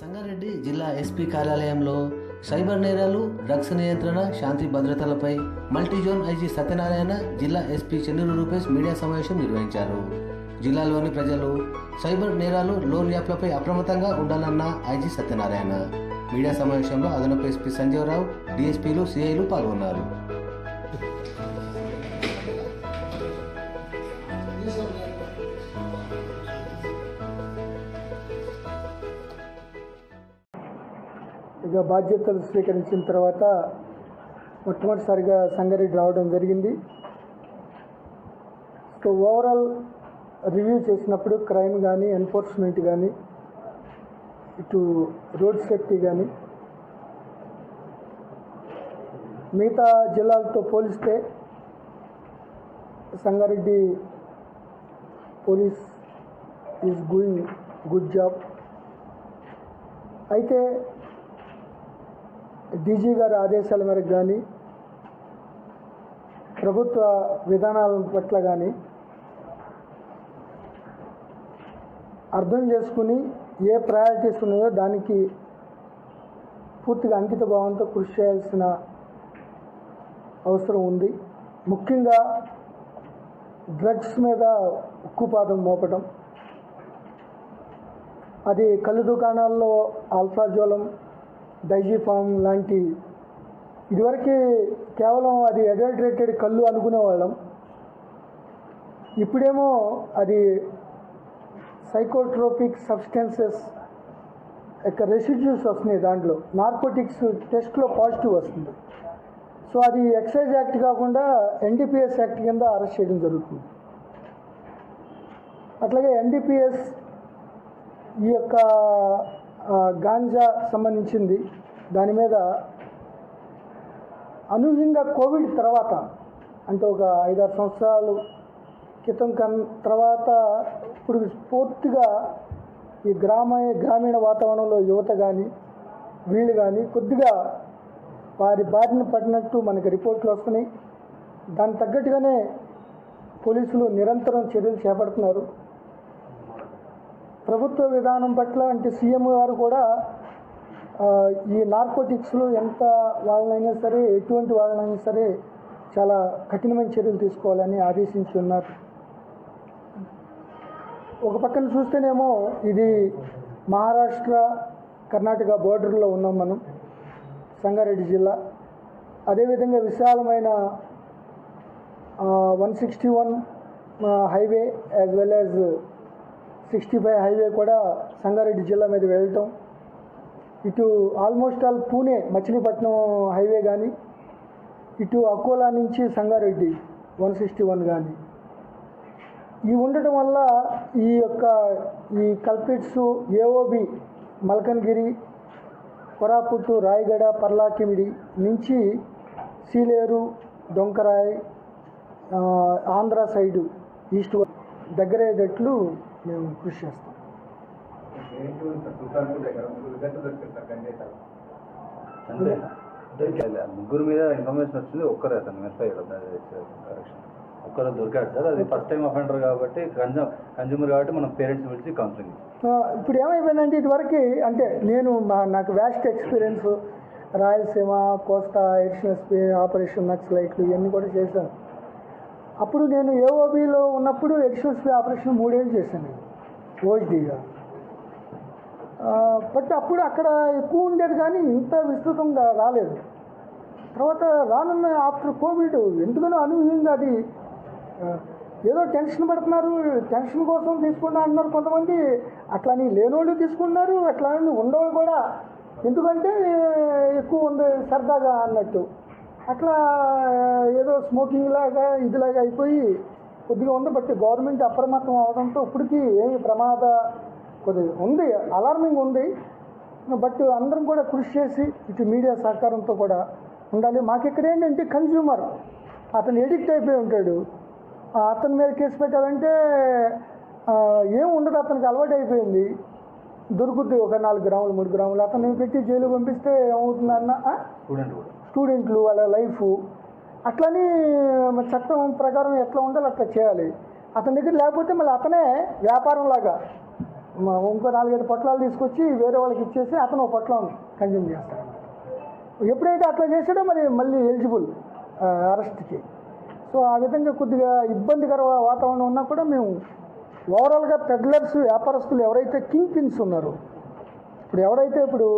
సంగారెడ్డి జిల్లా ఎస్పీ కార్యాలయంలో సైబర్ నేరాలు డ్రగ్స్ నియంత్రణ శాంతి భద్రతలపై మల్టీజోన్ ఐజీ సత్యనారాయణ జిల్లా ఎస్పీ చెన్నూరు రూపేష్ మీడియా సమావేశం నిర్వహించారు. జిల్లాలోని ప్రజలు సైబర్ నేరాలు లోన్ యాప్లపై అప్రమత్తంగా ఉండాలన్న ఐజీ సత్యనారాయణ. మీడియా సమావేశంలో అదనపు ఎస్పీ సంజీవరావు డిఎస్పీలు సిఐలు పాల్గొన్నారు. ఇక బాధ్యతలు స్వీకరించిన తర్వాత మొట్టమొదటిసారిగా సంగారెడ్డి రావడం జరిగింది. సో ఓవరాల్ రివ్యూ చేసినప్పుడు క్రైమ్ కానీ ఎన్ఫోర్స్మెంట్ కానీ ఇటు రోడ్ సేఫ్టీ కానీ మిగతా జిల్లాలతో పోలిస్తే Sangareddy police is going good job అయితే డీజీ గారి ఆదేశాల మేరకు కానీ ప్రభుత్వ విధానాల పట్ల కానీ అర్థం చేసుకుని ఏ ప్రయారిటీస్ ఉన్నాయో దానికి పూర్తిగా అంకిత భావంతో కృషి చేయాల్సిన అవసరం ఉంది. ముఖ్యంగా డ్రగ్స్ మీద ఉక్కుపాదం మోపడం అది కళ్ళు దుకాణాల్లో ఆల్ఫాజోలం డైజీఫామ్ లాంటి ఇదివరకే కేవలం అది అడల్టరేటెడ్ కళ్ళు అనుకునేవాళ్ళం. ఇప్పుడేమో అది సైకోట్రోపిక్ సబ్స్టెన్సెస్ యొక్క రెసిడ్యూస్ వస్తున్నాయి దాంట్లో. నార్కోటిక్స్ టెస్ట్లో పాజిటివ్ వస్తుంది. సో అది ఎక్సైజ్ యాక్ట్ కాకుండా ఎన్డీపీఎస్ యాక్ట్ కింద అరెస్ట్ చేయడం జరుగుతుంది. అట్లాగే ఎన్డీపీఎస్ ఈ యొక్క గాంజా సంబంధించింది. దాని మీద అనూహ్యంగా కోవిడ్ తర్వాత అంటే ఒక ఐదారు సంవత్సరాలు క్రితం కన్ తర్వాత ఇప్పుడు పూర్తిగా ఈ గ్రామ గ్రామీణ వాతావరణంలో యువత కానీ వీళ్ళు కానీ కొద్దిగా వారి బారిన పడినట్టు మనకి రిపోర్ట్లు వస్తున్నాయి. దానికి తగ్గట్టుగానే పోలీసులు నిరంతరం చర్యలు చేపడుతున్నారు. ప్రభుత్వ విధానం పట్ల అంటే సీఎం గారు కూడా ఈ నార్కోటిక్స్లో ఎంత వాళ్ళనైనా సరే ఎటువంటి వాళ్ళనైనా సరే చాలా కఠినమైన చర్యలు తీసుకోవాలని ఆదేశించి ఉన్నారు ఒక పక్కన చూస్తేనేమో ఇది మహారాష్ట్ర కర్ణాటక బోర్డర్లో ఉన్నాం మనం సంగారెడ్డి జిల్లా. అదేవిధంగా విశాలమైన one sixty one highway as well as sixty five highway కూడా సంగారెడ్డి జిల్లా మీద వెళ్ళటం. ఇటు almost all Pune Machilipatnam highway కానీ ఇటు అకోలా నుంచి సంగారెడ్డి వన్ సిక్స్టీ వన్ కానీ ఇవి ఉండటం వల్ల ఈ యొక్క ఈ కల్పిట్స్ ఏఓబి మల్కన్గిరి కొరాపుట్టు రాయగడ పర్లాకిమిడి నుంచి సీలేరు దొంకరాయ్ ఆంధ్ర సైడు ఈస్ట్ దగ్గరయ్యేటట్లు మేము కృషి చేస్తాం. ముగ్గురు మీద ఇన్ఫర్మేషన్ వచ్చింది ఒక్కరే అతను ఎస్ఐ కరెక్షన్. ఒక్కరు దొరికాడు సార్ అది ఫస్ట్ టైం అఫెండర్ కాబట్టి కన్జ్యూమ్ కన్జ్యూమర్ కాబట్టి మనం పేరెంట్స్ పిలిచి కౌన్సిలింగ్ ఆ, ఇప్పుడు ఏమైపోయిందంటే ఇదివరకు అంటే నేను మా నాకు vast experience Rayalaseema Kosta additional operation నక్సలైట్లు ఇవన్నీ కూడా చేశాను. అప్పుడు నేను ఏఓబిలో ఉన్నప్పుడు ఎడిషనల్ ఆపరేషన్ మూడేళ్ళు చేశాను నేను ఓహెచ్డీగా బట్ అప్పుడు అక్కడ ఎక్కువ ఉండేది కానీ ఇంత విస్తృతంగా రాలేదు. తర్వాత రానున్న ఆఫ్టర్ కోవిడ్ ఎందుకనో అనూహ్యంగా అది ఏదో టెన్షన్ పడుతున్నారు టెన్షన్ కోసం తీసుకున్నా అంటున్నారు కొంతమంది. అట్లని లేనోళ్ళు తీసుకున్నారు అట్లని ఉండేవాళ్ళు కూడా. ఎందుకంటే ఎక్కువ ఉంది సరదాగా అన్నట్టు. అట్లా ఏదో స్మోకింగ్ లాగా ఇదిలాగా అయిపోయి కొద్దిగా ఉంది. బట్ గవర్నమెంట్ అప్రమత్తం అవడంతో ఇప్పటికీ ఏమి ప్రమాద కొద్దిగా ఉంది. అలార్మింగ్ ఉంది. బట్ అందరం కూడా కృషి చేసి ఇటు మీడియా సహకారంతో కూడా ఉండాలి. మాకు ఇక్కడ ఏంటంటే కన్జ్యూమర్ అతను ఎడిక్ట్ అయిపోయి ఉంటాడు. అతని మీద కేసు పెట్టాలంటే ఏం ఉండదు. అతనికి అలవాటు అయిపోయింది. దొరుకుద్ది ఒక నాలుగు గ్రాములు మూడు గ్రాములు. అతను పెట్టి జైలు పంపిస్తే ఏమవుతుందన్న చూడండి స్టూడెంట్ కూడా. స్టూడెంట్లు వాళ్ళ లైఫ్. అట్లని చట్టం ప్రకారం ఎట్లా ఉండాలి అట్లా చేయాలి. అతని దగ్గర లేకపోతే మళ్ళీ అతనే వ్యాపారం లాగా ఇంకో నాలుగైదు పొట్లాలు తీసుకొచ్చి వేరే వాళ్ళకి ఇచ్చేసి అతను ఒక పొట్లం కన్జ్యూమ్ చేస్తాడు. ఎప్పుడైతే అట్లా చేసాడో మరి మళ్ళీ ఎలిజిబుల్ అరెస్ట్కి. సో ఆ విధంగా కొద్దిగా ఇబ్బందికర వాతావరణం ఉన్నా కూడా మేము ఓవరాల్గా పెడ్లర్స్ వ్యాపారస్తులు ఎవరైతే కింగ్ పిన్స్ ఉన్నారో ఇప్పుడు ఎవరైతే ఇప్పుడు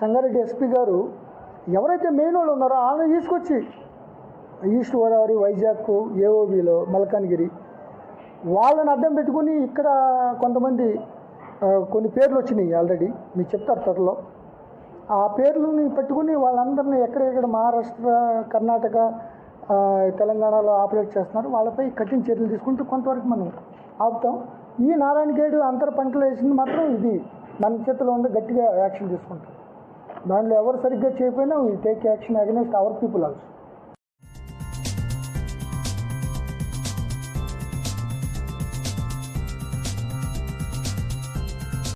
సంగారెడ్డి ఎస్పీ గారు ఎవరైతే మెయిన్ వాళ్ళు ఉన్నారో వాళ్ళని తీసుకొచ్చి ఈస్ట్ గోదావరి వైజాగ్ ఏఓబిలో మల్కాన్గిరి వాళ్ళని అడ్డం పెట్టుకుని ఇక్కడ కొంతమంది కొన్ని పేర్లు వచ్చినాయి ఆల్రెడీ మీకు చెప్తారు త్వరలో. ఆ పేర్లని పెట్టుకుని వాళ్ళందరినీ ఎక్కడెక్కడ మహారాష్ట్ర కర్ణాటక తెలంగాణలో ఆపరేట్ చేస్తున్నారు. వాళ్ళపై కఠిన చర్యలు తీసుకుంటూ కొంతవరకు మనం ఆపుతాం. ఈ నారాయణఖేడు అంతర పంటలు వేసింది మాత్రం ఇది మన చేతిలో ఉంది గట్టిగా యాక్షన్ తీసుకుంటాం. దాంట్లో ఎవరు సరిగ్గా చేయకపోయినా we take action against our people also